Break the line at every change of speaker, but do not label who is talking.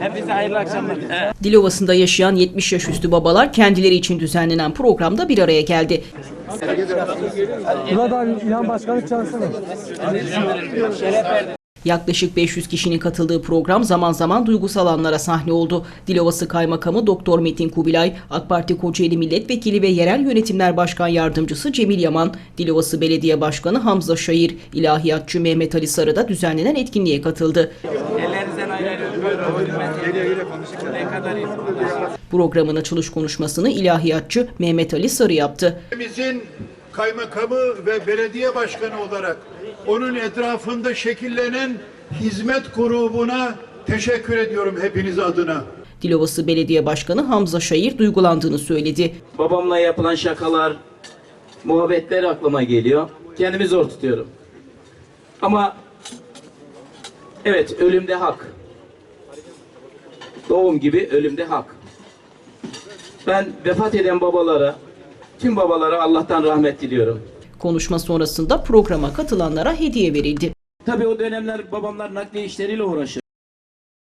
Hepinize hayırlı akşamlar.
Dilovası'nda yaşayan 70 yaş üstü babalar kendileri için düzenlenen programda bir araya geldi.
Abi İlhan Başkan'ı çağırsana.
Yaklaşık 500 kişinin katıldığı program zaman zaman duygusal anlara sahne oldu. Dilovası Kaymakamı Doktor Metin Kubilay, AK Parti Kocaeli Milletvekili ve Yerel Yönetimler Başkan Yardımcısı Cemil Yaman, Dilovası Belediye Başkanı Hamza Şair, İlahiyatçı Mehmet Ali Sarı da düzenlenen etkinliğe katıldı.
Ellerinizden.
Programın açılış konuşmasını ilahiyatçı Mehmet Ali Sarı yaptı.
Ülkemizin kaymakamı ve belediye başkanı olarak onun etrafında şekillenen hizmet grubuna teşekkür ediyorum hepiniz adına.
Dilovası Belediye Başkanı Hamza Şair duygulandığını söyledi.
Babamla yapılan şakalar, muhabbetler aklıma geliyor. Kendimi zor tutuyorum. Ama evet ölümde hak. Doğum gibi ölümde hak. Ben vefat eden babalara, tüm babalara Allah'tan rahmet diliyorum.
Konuşma sonrasında programa katılanlara hediye verildi.
Tabii o dönemler babamlar nakliye işleriyle uğraşır.